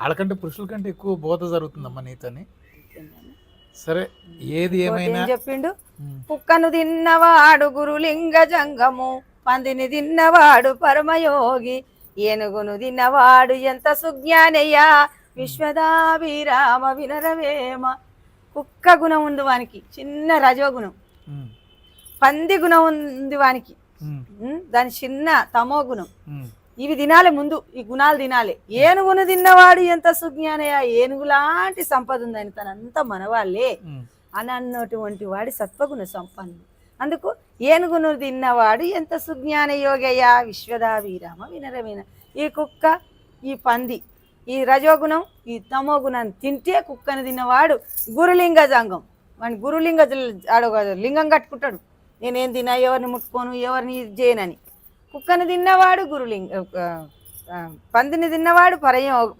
వాళ్ళకంటే పురుషుల కంటే ఎక్కువ బోధ జరుగుతుందమ్మా నీతోని. సరే ఏది ఏమైనా చెప్పిండు? కుక్కను తిన్నవాడు గురులింగ జంగము పందిని తిన్నవాడు పరమయోగి ఏనుగును తిన్నవాడు ఎంత సుజ్ఞానయ్యా? విశ్వదాభిరామ వినరవేమ. కుక్క గుణం ఉంది వానికి చిన్న రజోగుణం. పంది గుణం ఉంది వానికి. దాని చిన్న తమో గుణం. ఇవి తినాలి ముందు ఈ గుణాలు తినాలి. ఏనుగును తిన్నవాడు ఎంత సుజ్ఞానయ్య? ఏనుగు లాంటి సంపద ఉందని తనంతా మనవాళ్ళే అని అన్నటువంటి వాడి సత్వగుణ సంపన్నుడు. అందుకు ఏనుగును తిన్నవాడు ఎంత సుజ్ఞాన యోగయ్య? విశ్వదాభిరామ వినరమైన. ఈ కుక్క ఈ పంది ఈ రజోగుణం ఈ తమో గుణాన్ని తింటే కుక్కను తిన్నవాడు గురులింగ జంగం. వాడి గురులింగ లింగం కట్టుకుంటాడు. నేనేం తినా ఎవరిని ముట్టుకోను ఎవరిని ఇది చేయనని. కుక్కను తిన్నవాడు గురులింగ పందిని తిన్నవాడు పరయం